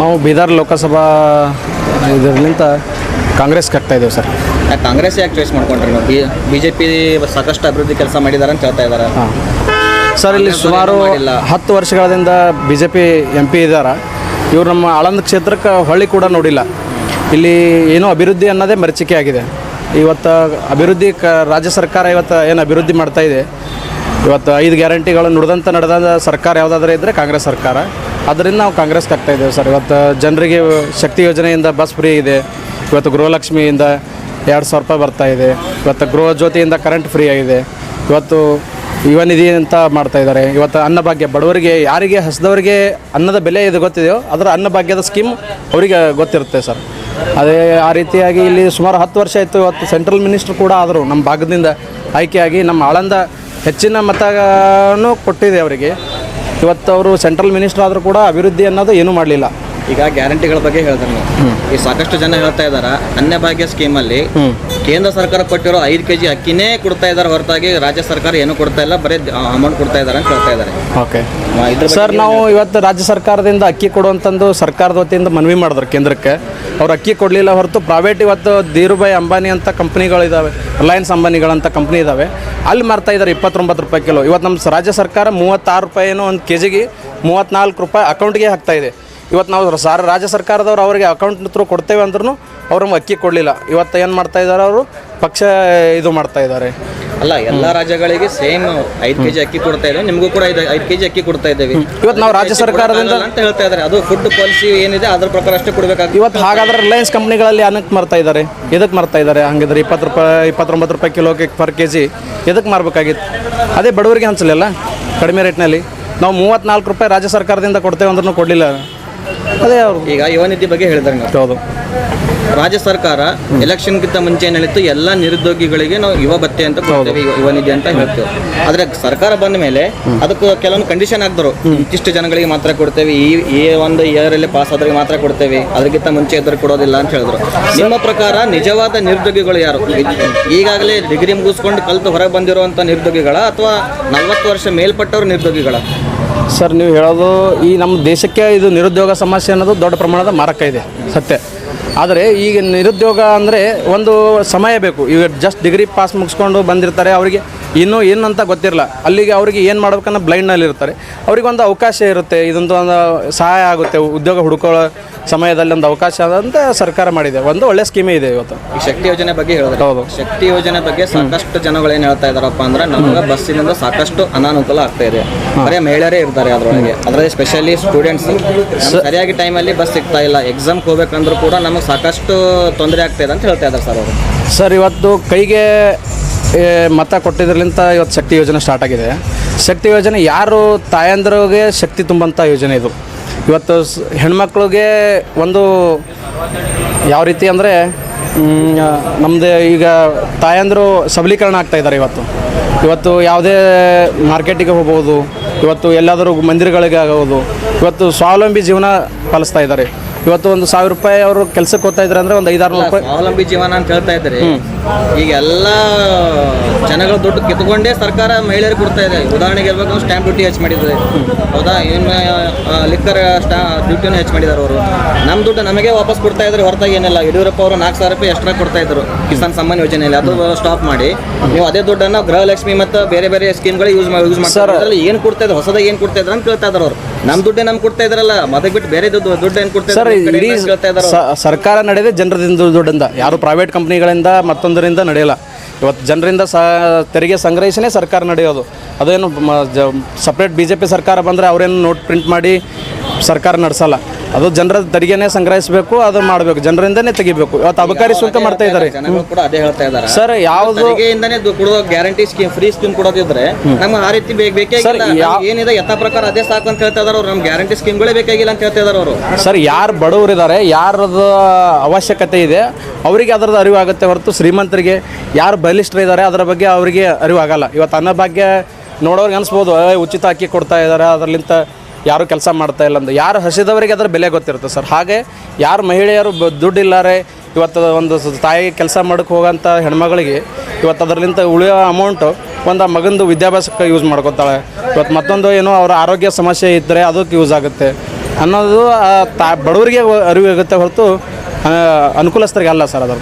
ನಾವು ಬೀದರ್ ಲೋಕಸಭಾ ಇದರ್ಲಿಂತ ಕಾಂಗ್ರೆಸ್ ಕಟ್ತಾ ಇದ್ದೇವೆ ಸರ್. ಕಾಂಗ್ರೆಸ್ ಯಾಕೆ ಚಾಯ್ಸ್ ಮಾಡ್ಕೊಂಡ್ರಿ ನಾವು? ಬಿ ಬಿ ಜೆ ಪಿ ಸಾಕಷ್ಟು ಅಭಿವೃದ್ಧಿ ಕೆಲಸ ಮಾಡಿದ್ದಾರೆ ಅಂತ ಹೇಳ್ತಾ ಇದ್ದಾರೆ ಹಾಂ. ಸರ್ ಇಲ್ಲಿ ಸುಮಾರು. ಹತ್ತು ವರ್ಷಗಳಿಂದ B J P M P ಇದ್ದಾರೆ ಇವರು ನಮ್ಮ ಆಳಂದ ಕ್ಷೇತ್ರಕ್ಕೆ ಹೊಳ್ಳಿ ಕೂಡ ನೋಡಿಲ್ಲ. ಇಲ್ಲಿ ಏನೋ ಅಭಿವೃದ್ಧಿ ಅನ್ನೋದೇ ಮರೀಚಿಕೆ ಆಗಿದೆ. ಇವತ್ತು ಅಭಿವೃದ್ಧಿ ಕ ರಾಜ್ಯ ಸರ್ಕಾರ ಇವತ್ತು ಏನು ಅಭಿವೃದ್ಧಿ ಮಾಡ್ತಾ ಇದೆ. ಇವತ್ತು ಐದು ಗ್ಯಾರಂಟಿಗಳು ನುಡಿದಂತ ನಡೆದ ಸರ್ಕಾರ ಯಾವುದಾದ್ರೂ ಇದ್ದರೆ ಕಾಂಗ್ರೆಸ್ ಸರ್ಕಾರ. ಅದರಿಂದ ನಾವು ಕಾಂಗ್ರೆಸ್ಗೆ ಆಗ್ತಾ ಇದ್ದೇವೆ ಸರ್. ಇವತ್ತು ಜನರಿಗೆ ಶಕ್ತಿ ಯೋಜನೆಯಿಂದ ಬಸ್ ಫ್ರೀ ಇದೆ. ಇವತ್ತು ಗೃಹಲಕ್ಷ್ಮಿಯಿಂದ ಎರಡು ಸಾವಿರ ರೂಪಾಯಿ ಬರ್ತಾ ಇದೆ. ಇವತ್ತು ಗೃಹ ಜ್ಯೋತಿಯಿಂದ ಕರೆಂಟ್ ಫ್ರೀ ಆಗಿದೆ. ಇವತ್ತು ಯುವ ನಿಧಿ ಅಂತ ಮಾಡ್ತಾ ಇದ್ದಾರೆ. ಇವತ್ತು ಅನ್ನಭಾಗ್ಯ ಬಡವರಿಗೆ, ಯಾರಿಗೆ ಹಸಿದವರಿಗೆ ಅನ್ನದ ಬೆಲೆ ಇದು ಗೊತ್ತಿದೆಯೋ ಅದರ ಅನ್ನಭಾಗ್ಯದ ಸ್ಕೀಮ್ ಅವರಿಗೆ ಗೊತ್ತಿರುತ್ತೆ ಸರ್. ಅದೇ ಆ ರೀತಿಯಾಗಿ ಇಲ್ಲಿ ಸುಮಾರು ಹತ್ತು ವರ್ಷ ಆಯಿತು ಇವತ್ತು ಸೆಂಟ್ರಲ್ ಮಿನಿಸ್ಟ್ರು ಕೂಡ ಆದರು ನಮ್ಮ ಭಾಗದಿಂದ ಆಯ್ಕೆಯಾಗಿ ನಮ್ಮ ಆಳಂದ ಹೆಚ್ಚಿನ ಮತನೂ ಕೊಟ್ಟಿದೆ ಅವರಿಗೆ. ಇವತ್ತು ಅವರು ಸೆಂಟ್ರಲ್ ಮಿನಿಸ್ಟರ್ ಆದರೂ ಕೂಡ ಅಭಿವೃದ್ಧಿ ಅನ್ನೋದು ಏನೂ ಮಾಡಲಿಲ್ಲ. ಈಗ ಗ್ಯಾರಂಟಿಗಳ ಬಗ್ಗೆ ಹೇಳ್ತಾರೆ ನೀವು ಈ ಸಾಕಷ್ಟು ಜನ ಹೇಳ್ತಾ ಇದ್ದಾರೆ ಅನ್ನಭಾಗ್ಯ ಸ್ಕೀಮಲ್ಲಿ ಕೇಂದ್ರ ಸರ್ಕಾರ ಕೊಟ್ಟಿರೋ ಐದು ಕೆಜಿ ಅಕ್ಕಿನೇ ಕೊಡ್ತಾ ಇದ್ದಾರೆ ಹೊರತಾಗಿ ರಾಜ್ಯ ಸರ್ಕಾರ ಏನು ಕೊಡ್ತಾ ಇಲ್ಲ ಬರೀ ಅಮೌಂಟ್ ಕೊಡ್ತಾ ಇದ್ದಾರೆ ಅಂತ ಹೇಳ್ತಾ ಇದ್ದಾರೆ. ಓಕೆ. ಸರ್ ನಾವು ಇವತ್ತು ರಾಜ್ಯ ಸರ್ಕಾರದಿಂದ ಅಕ್ಕಿ ಕೊಡುವಂತಂದು ಸರ್ಕಾರದ ವತಿಯಿಂದ ಮನವಿ ಮಾಡಿದ್ರು ಕೇಂದ್ರಕ್ಕೆ. ಅವ್ರು ಅಕ್ಕಿ ಕೊಡಲಿಲ್ಲ ಹೊರತು ಪ್ರೈವೇಟ್ ಇವತ್ತು ಧೀರುಭಾಯಿ ಅಂಬಾನಿ ಅಂತ ಕಂಪ್ನಿಗಳಿದ್ದಾವೆ ರಿಲಯನ್ಸ್ ಅಂಬಾನಿಗಳಂತ ಕಂಪ್ನಿ ಇದ್ದಾವೆ ಅಲ್ಲಿ ಮಾರ್ತಾ ಇದ್ದಾರೆ ಇಪ್ಪತ್ತೊಂಬತ್ತು ರೂಪಾಯಿ ಕಿಲೋ. ಇವತ್ತು ನಮ್ಮ ರಾಜ್ಯ ಸರ್ಕಾರ ಮೂವತ್ತಾರು ರೂಪಾಯಿನೋ ಒಂದು ಕೆ ಜಿಗೆ ಮೂವತ್ತ್ನಾಲ್ಕು ರೂಪಾಯಿ ಅಕೌಂಟ್ಗೆ ಹಾಕ್ತಾ ಇದೆ. ಇವತ್ತು ನಾವು ಸಾರ ರಾಜ್ಯ ಸರ್ಕಾರದವ್ರು ಅವರಿಗೆ ಅಕೌಂಟ್ ತ್ರೂ ಕೊಡ್ತೇವೆ ಅಂದ್ರೂ ಅವ್ರು ಅಕ್ಕಿ ಕೊಡಲಿಲ್ಲ. ಇವತ್ತು ಏನು ಮಾಡ್ತಾ ಇದ್ದಾರೆ ಅವರು? ಪಕ್ಷ ಇದು ಮಾಡ್ತಾ ಇದ್ದಾರೆ. ಅಲ್ಲ ಎಲ್ಲ ರಾಜ್ಯಗಳಿಗೆ ಸೇಮ್ ಐದು ಕೆಜಿ ಅಕ್ಕಿ ಕೊಡ್ತಾ ಇದ್ದಾರೆ. ನಿಮಗೂ ಕೂಡ ಐದು ಐದು ಕೆಜಿ ಅಕ್ಕಿ ಕೊಡ್ತಾ ಇದ್ದೇವೆ. ಇವತ್ತು ನಾವು ರಾಜ್ಯ ಸರ್ಕಾರದಿಂದ ಅಂತ ಹೇಳ್ತಾ ಇದ್ದಾರೆ. ಅದು ಫುಡ್ ಪಾಲಿಸಿ ಏನಿದೆ ಅದ್ರ ಪ್ರಕಾರ ಅಷ್ಟೇ ಕೊಡಬೇಕಾಗ್ತದೆ ಇವತ್ತು ಹಾಗಾದ್ರೆ ರಿಲಯನ್ಸ್ ಕಂಪ್ನಿಗಳಲ್ಲಿ ಅನ್ನಕ್ಕೆ ಮಾರ್ತಾ ಇದ್ದಾರೆ? ಇದಕ್ಕೆ ಮಾರ್ತಾ ಇದ್ದಾರೆ? ಹಂಗಿದ್ರೆ ಇಪ್ಪತ್ತು ರೂಪಾಯಿ ಇಪ್ಪತ್ತೊಂಬತ್ತು ರೂಪಾಯಿ ಕಿಲೋಗೆ ಪರ್ ಕೆ ಜಿ ಇದಕ್ಕೆ ಮಾರಬೇಕಾಗಿತ್ತು? ಅದೇ ಬಡವರಿಗೆ ಹಂಚಲಿಲ್ಲ ಕಡಿಮೆ ರೇಟ್ನಲ್ಲಿ. ನಾವು ಮೂವತ್ತ್ನಾಲ್ಕು ರೂಪಾಯಿ ರಾಜ್ಯ ಸರ್ಕಾರದಿಂದ ಕೊಡ್ತೇವೆ ಅಂದ್ರೂ ಕೊಡಲಿಲ್ಲ. ಅದೇ ಅವ್ರು. ಈಗ ಯುವ ನಿಧಿ ಬಗ್ಗೆ ಹೇಳಿದ್ರೆ ನೀವು. ಹೌದು. ರಾಜ್ಯ ಸರ್ಕಾರ ಎಲೆಕ್ಷನ್ಗಿಂತ ಮುಂಚೆ ಏನ್ ಹೇಳಿತ್ತು ಎಲ್ಲ ನಿರುದ್ಯೋಗಿಗಳಿಗೆ ನಾವು ಯುವ ಭತ್ತೆ ಅಂತ ಕೊಡ್ತೇವೆ ಯುವ- ಯುವ ನಿಧಿ ಅಂತ ಹೇಳ್ತೇವೆ. ಆದ್ರೆ ಸರ್ಕಾರ ಬಂದ ಮೇಲೆ ಅದಕ್ಕೆ ಕೆಲವೊಂದು ಕಂಡೀಷನ್ ಆಗ್ದರು. ಇಷ್ಟು ಜನಗಳಿಗೆ ಮಾತ್ರ ಕೊಡ್ತೇವೆ ಈ ಈ ಒಂದು ಇಯರ್ ಅಲ್ಲಿ ಪಾಸ್ ಆದ್ರಿಗೆ ಮಾತ್ರ ಕೊಡ್ತೇವೆ ಅದಕ್ಕಿಂತ ಮುಂಚೆ ಇದ್ರೆ ಕೊಡೋದಿಲ್ಲ ಅಂತ ಹೇಳಿದ್ರು. ನಿಮ್ಮ ಪ್ರಕಾರ ನಿಜವಾದ ನಿರುದ್ಯೋಗಿಗಳು ಯಾರು? ಈಗಾಗಲೇ ಡಿಗ್ರಿ ಮುಗಿಸ್ಕೊಂಡು ಕಲ್ತು ಹೊರಗೆ ಬಂದಿರುವಂತ ನಿರುದ್ಯೋಗಿಗಳ ಅಥವಾ ನಲ್ವತ್ತು ವರ್ಷ ಮೇಲ್ಪಟ್ಟವ್ರ ನಿರುದ್ಯೋಗಿಗಳ? ಸರ್, ನೀವು ಹೇಳೋದು ಈ ನಮ್ಮ ದೇಶಕ್ಕೆ ಇದು ನಿರುದ್ಯೋಗ ಸಮಸ್ಯೆ ಅನ್ನೋದು ದೊಡ್ಡ ಪ್ರಮಾಣದ ಮಾರಕ ಇದೆ, ಸತ್ಯ. ಆದರೆ ಈಗ ನಿರುದ್ಯೋಗ ಅಂದರೆ ಒಂದು ಸಮಯ ಬೇಕು. ಈಗ ಜಸ್ಟ್ ಡಿಗ್ರಿ ಪಾಸ್ ಮುಗಿಸ್ಕೊಂಡು ಬಂದಿರ್ತಾರೆ, ಅವರಿಗೆ ಇನ್ನೂ ಏನು ಅಂತ ಗೊತ್ತಿರಲ್ಲ. ಅಲ್ಲಿಗೆ ಅವರಿಗೆ ಏನು ಮಾಡ್ಬೇಕನ್ನೋ ಬ್ಲೈಂಡ್ನಲ್ಲಿ ಇರ್ತಾರೆ. ಅವ್ರಿಗೆ ಒಂದು ಅವಕಾಶ ಇರುತ್ತೆ. ಇದೊಂದು ಒಂದು ಸಹಾಯ ಆಗುತ್ತೆ. ಉದ್ಯೋಗ ಹುಡುಕೊಳ್ಳೋ ಸಮಯದಲ್ಲಿ ಒಂದು ಅವಕಾಶ ಅಂತ ಸರ್ಕಾರ ಮಾಡಿದೆ. ಒಂದು ಒಳ್ಳೆ ಸ್ಕೀಮೇ ಇದೆ ಇವತ್ತು. ಈ ಶಕ್ತಿ ಯೋಜನೆ ಬಗ್ಗೆ ಹೇಳಿದ್ರೆ. ಹೌದು. ಶಕ್ತಿ ಯೋಜನೆ ಬಗ್ಗೆ ಸಾಕಷ್ಟು ಜನಗಳು ಏನು ಹೇಳ್ತಾ ಇದಾರಪ್ಪ ಅಂದ್ರೆ ನಮಗೆ ಬಸ್ಸಿನಿಂದ ಸಾಕಷ್ಟು ಅನಾನುಕೂಲ ಆಗ್ತಾ ಇದೆ. ಬರೀ ಮಹಿಳೆಯರೇ ಇರ್ತಾರೆ ಅದರೊಳಗೆ. ಅದರಲ್ಲಿ ಸ್ಪೆಷಲಿ ಸ್ಟೂಡೆಂಟ್ಸ್ ಸರಿಯಾಗಿ ಟೈಮಲ್ಲಿ ಬಸ್ ಸಿಗ್ತಾ ಇಲ್ಲ. ಎಕ್ಸಾಮ್ಗೆ ಹೋಗ್ಬೇಕಂದ್ರೂ ಕೂಡ ನಮಗೆ ಸಾಕಷ್ಟು ತೊಂದರೆ ಆಗ್ತಾ ಇದೆ ಅಂತ ಹೇಳ್ತಾ ಇದ್ದಾರೆ ಸರ್ ಅವರು. ಸರ್ ಇವತ್ತು ಕೈಗೆ ಮತ ಕೊಟ್ಟಿದ್ರಲಿಂತ ಇವತ್ತು ಶಕ್ತಿ ಯೋಜನೆ ಸ್ಟಾರ್ಟ್ ಆಗಿದೆ. ಶಕ್ತಿ ಯೋಜನೆ ಯಾರು ತಾಯಂದಿರಿಗೆ ಶಕ್ತಿ ತುಂಬಂಥ ಯೋಜನೆ ಇದು. ಇವತ್ತು ಹೆಣ್ಮಕ್ಳಿಗೆ ಒಂದು ಯಾವ ರೀತಿ ಅಂದರೆ ನಮ್ಮದು ಈಗ ತಾಯಂದರು ಸಬಲೀಕರಣ ಆಗ್ತಾ ಇದ್ದಾರೆ ಇವತ್ತು. ಇವತ್ತು ಯಾವುದೇ ಮಾರ್ಕೆಟಿಗೆ ಹೋಗ್ಬೋದು, ಇವತ್ತು ಎಲ್ಲಾದರೂ ಮಂದಿರಗಳಿಗೆ ಆಗೋದು, ಇವತ್ತು ಸ್ವಾವಲಂಬಿ ಜೀವನ ಪಾಲಿಸ್ತಾ ಇದ್ದಾರೆ. ಇವತ್ತು ಒಂದು ಸಾವಿರ ರೂಪಾಯಿ ಅವರು ಕೆಲಸಕ್ಕೆ ಹೋಗ್ತಾ ಇದ್ರೆ ಅಂದ್ರೆ ಒಂದು ಐದಾರು ರೂಪಾಯಿ. ಸ್ವಾವಲಂಬಿ ಜೀವನ ಅಂತ ಹೇಳ್ತಾ ಇದ್ದಾರೆ. ಈಗ ಎಲ್ಲ ಜನಗಳ ದುಡ್ಡು ಕಿತ್ಕೊಂಡೇ ಸರ್ಕಾರ ಮಹಿಳೆಯರು ಕೊಡ್ತಾ ಇದೆ. ಉದಾಹರಣೆಗೆ ಹೇಳ್ಬೇಕು ಸ್ಟ್ಯಾಂಪ್ ಡ್ಯೂಟಿ ಹೆಚ್ಚು ಮಾಡಿದ್ದಾರೆ. ಹೌದಾ? ಇನ್ನು ಲಿಕ್ಕರ್ ಸ್ಟಾ ಡ್ಯೂಟಿನೇ ಹೆಚ್ಚು ಮಾಡಿದ್ದಾರೆ ಅವರು. ನಮ್ಮ ದುಡ್ಡು ನಮಗೆ ವಾಪಸ್ ಕೊಡ್ತಾ ಇದ್ರೆ ಹೊರತಾಗಿ ಏನಿಲ್ಲ. ಯಡಿಯೂರಪ್ಪ ಅವರು ನಾಲ್ಕು ಸಾವಿರ ರೂಪಾಯಿ ಎಕ್ಸ್ಟ್ರಾ ಕೊಡ್ತಾ ಇದ್ರು ಕಿಸಾನ್ ಸಮ್ಮಾನ್ ಯೋಜನೆಯಲ್ಲಿ. ಅದು ಸ್ಟಾಪ್ ಮಾಡಿ. ನೀವು ಅದೇ ದುಡ್ಡನ್ನು ಗೃಹಲಕ್ಷ್ಮಿ ಮತ್ತು ಬೇರೆ ಬೇರೆ ಸ್ಕೀಮ್ಗಳು ಯೂಸ್ ಮಾಡಿ ಯೂಸ್ ಮಾಡ್ತಾರೆ ಏನು ಕೊಡ್ತಾ ಇದ್ರು ಹೊಸದಾಗಿ ಏನು ಕೊಡ್ತಾ ಇದ್ರು ಅಂತ ಕೇಳ್ತಾ ಇದ್ದಾರೆ ಅವರು. ನಮ್ಮ ದುಡ್ಡೇ ನಮ್ಗೆ ಕೊಡ್ತಾ ಇದ್ರಲ್ಲ ಮದಕ್ ಬಿಟ್ಟು ಬೇರೆ ದುಡ್ಡು ಏನು ಕೊಡ್ತಾ ಸರ್ ಇಡೀ ಕಡೆಯಿಂದ ಸ- ಸರ್ಕಾರ ನಡೆಯೋದೇ ಜನರದಿಂದ ದುಡ್ಡಿಂದ. ಯಾರು ಪ್ರೈವೇಟ್ ಕಂಪ್ನಿಗಳಿಂದ ಮತ್ತೊಂದರಿಂದ ನಡೆಯಲ್ಲ. ಇವತ್ತು ಜನರಿಂದ ಸ ತೆರಿಗೆ ಸಂಗ್ರಹಿಸಿನೇ ಸರ್ಕಾರ ನಡೆಯೋದು. ಅದೇನು ಸಪ್ರೇಟ್ ಬಿ ಜೆ ಪಿ ಸರ್ಕಾರ ಬಂದರೆ ಅವರೇನು ನೋಟ್ ಪ್ರಿಂಟ್ ಮಾಡಿ ಸರ್ಕಾರ ನಡೆಸಲ್ಲ. ಅದು ಜನರ ತೆರಿಗೆನೇ ಸಂಗ್ರಹಿಸಬೇಕು ಅದು ಮಾಡಬೇಕು. ಜನರಿಂದನೇ ತೆಗಿಬೇಕು. ಇವತ್ತು ಅಬಕಾರಿ ಸುಂಕ ಮಾಡ್ತಾ ಇದ್ದಾರೆ. ಕೂಡ ಅದೇ ಹೇಳ್ತಾ ಇದ್ದಾರೆ. ಸರ್ ಯಾವುದು ತೆರಿಗೆಯಿಂದನೇ ದು- ಕೊಡೋ ಗ್ಯಾರಂಟಿ ಸ್ಕೀಮ್ ಫ್ರೀ ಸ್ಕೀಮ್ ಕೊಡೋದಿದ್ರೆ ನಮ್ಗೆ ಆ ರೀತಿ ಯಾ- ನಮ್ಗೆ ಏನಿದೆ ಯಥಾ ಪ್ರಕಾರ ಅದೇ ಸಾಕು ಅಂತ ಹೇಳ್ತಾ ಇದಾರೆ ಅವ್ರು. ನಮ್ಗೆ ಗ್ಯಾರಂಟಿ ಸ್ಕೀಮ್ಗಳೇ ಬೇಕಾಗಿಲ್ಲ ಅಂತ ಹೇಳ್ತಾ ಇದಾರೆ ಅವರು. ಸರ್ ಯಾರು ಬಡವರಿದ್ದಾರೆ ಯಾರದ ಅವಶ್ಯಕತೆ ಇದೆ ಅವರಿಗೆ ಅದರದ್ದು ಅರಿವು ಆಗುತ್ತೆ ಹೊರತು ಶ್ರೀಮಂತರಿಗೆ ಯಾರು ಬಲಿಷ್ಠರಿದ್ದಾರೆ ಅದರ ಬಗ್ಗೆ ಅವರಿಗೆ ಅರಿವು ಆಗಲ್ಲ ಇವತ್ತು ಅನ್ನಭಾಗ್ಯ ನೋಡೋರಿಗೆ ಅನಿಸ್ಬೋದು "ಏ, ಉಚಿತ ಅಕ್ಕಿ ಕೊಡ್ತಾ ಇದ್ದಾರೆ ಅದರಲ್ಲಿಂತ ಯಾರು ಕೆಲಸ ಮಾಡ್ತಾ ಇಲ್ಲ ಅಂತ ಯಾರು ಹಸಿದವರಿಗೆ ಅದರ ಬೆಲೆ ಗೊತ್ತಿರುತ್ತೆ ಸರ್. ಹಾಗೆ ಯಾರು ಮಹಿಳೆಯರು ಬ ದುಡ್ಡಿಲ್ಲಾರೆ, ಇವತ್ತು ಒಂದು ತಾಯಿ ಕೆಲಸ ಮಾಡೋಕ್ಕೆ ಹೋಗೋಂಥ ಹೆಣ್ಮಗಳಿಗೆ ಇವತ್ತು ಅದರಲ್ಲಿಂತ ಉಳಿಯೋ ಅಮೌಂಟು ಒಂದು ಆ ಮಗಂದು ವಿದ್ಯಾಭ್ಯಾಸಕ್ಕೆ ಯೂಸ್ ಮಾಡ್ಕೊತಾಳೆ. ಇವತ್ತು ಮತ್ತೊಂದು ಏನೋ ಅವರ ಆರೋಗ್ಯ ಸಮಸ್ಯೆ ಇದ್ದರೆ ಅದಕ್ಕೆ ಯೂಸ್ ಆಗುತ್ತೆ. ಅನ್ನೋದು ತಾ ಬಡವರಿಗೆ ಅರಿವಾಗುತ್ತೆ ಹೊರತು ಅನುಕೂಲಸ್ಥರಿಗೆ ಅಲ್ಲ ಸರ್ ಅದು